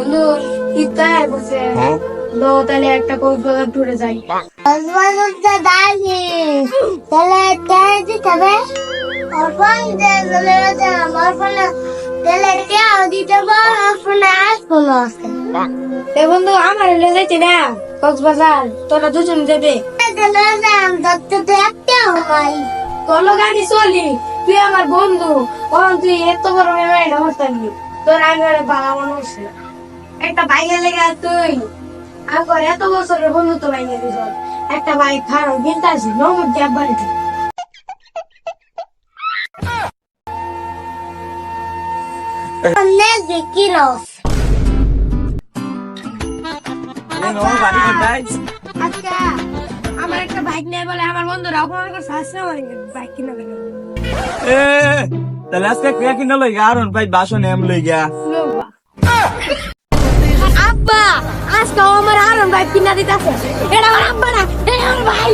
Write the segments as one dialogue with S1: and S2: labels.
S1: বন্ধু বসে? তো তাহলে একটা কক্সবাজার টুরে যাই।
S2: কক্সবাজারটা দাঁড়িয়ে তাহলে টাকা দিতে হবে? অর্পণ গেলে আমার ফোনে তাহলে টাকা দিতে হবে আমার ফোনে
S1: এ বন্ধু আমার এলে যাইতে না। কক্সবাজার তোরা দুজন যাবে।
S2: নাই
S1: তোর গাড়ি চলি। তুই আমার বন্ধু। তুই এত বড় মেয়ে হতালি তোর আমি ভালো মানুষ একটা বাইকের লেগে তুই। আমার এত বছরের বন্ধু তো বাইকে দিস। একটা বাইক খারাপ কিনতে আসি নমুদ গ্যাপ বাড়িতে আচ্ছা আমার একটা বাইক নেই বলে আমার বন্ধুরা অপমান করছে আসছে আমার বাইক কিনা
S3: তাহলে আজকে কিনা লই গা আরন ভাই বাসন এম লই গা।
S1: আব্বা আজকে আমার আরন বাইক কিনা দিতেছে। এটা আমার আব্বা না এটা আমার ভাই।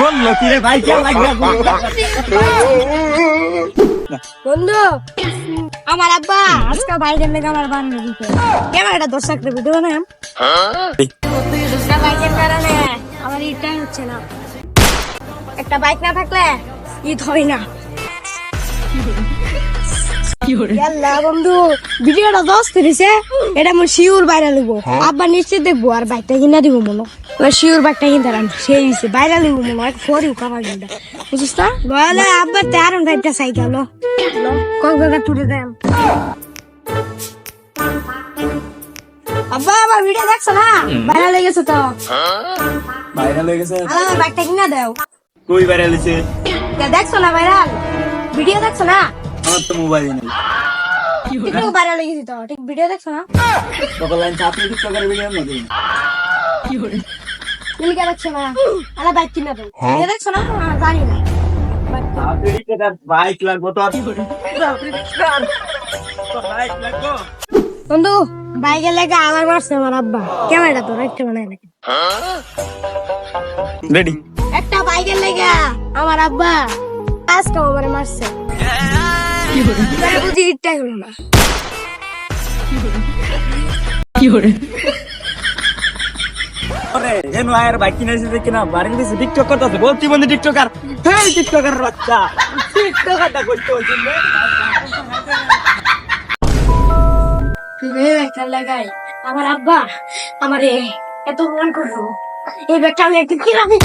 S3: করল কি রে ভাই কে লাগবে?
S1: বন্ধু আমার আব্বা আজকে বাইকের লেগে আমার বান্ধব দিতে ক্যামেরাটা দর্শক দেবে দেবো না বাইকের কারণে আমার ইটাই হচ্ছে না। একটা বাইক না থাকলে ঈদ হয় না। ইয়াল্লা বন্ধু ভিডিওটা দশ তিরিশে এটা আমার শিউর বাইরে লিখব আব্বা নিশ্চিত দেখব আর বাইকটা কিনা দিব মনে। এবার শিউর বাইকটা কিনতে পারাম সেই হয়েছে বাইরে লিখব মনে হয় কামার কিনতে বুঝিস না? বলে আব্বার তেরো গাড়িটা সাইকেল কক্সবাজার টুরে দেন আব্বা ভিডিও দেখছ না? বাইরে লেগেছে তো। বাইকটা কিনা দাও।
S3: কই
S1: দেখছ না ভিডিও দেখছ না?
S3: আমার তো মোবাইল নেই।
S1: টিকটক ভাইরাল লেগেছে তো ঠিক? ভিডিও দেখছ না?
S3: কত লাইন চাপে টিকটকের ভিডিও মধ্যে
S1: মিলকে দেখছ না? আলা বাইক কিনা দাও ভিডিও দেখছ না? জানি না।
S3: বাইক লাগবো তো বাইক লাগবো
S1: বন্ধু বাইকের লেগে আমার মারছে আমার আব্বা। ক্যামেরাটা তো রাখতে বানাই নাকি।
S3: রেডি
S1: একটা বাইকের লেগে আমার আব্বা। আজকে আমার মারছে। বুঝি ইটটাই হলো না।
S3: আরে এনু আয়ের বাইক কিনেছে যে কিনা বাড়ি দিছে টিকটক করতেছে বন্ধু টিকটকার হেই টিকটকার বাচ্চা। টিকটকারটা করতে হইছে
S1: এই ব্যাগটা লাগাই। আমার আব্বা আমার এত মন করল। এই ব্যাগটা আমি একটু কিনামি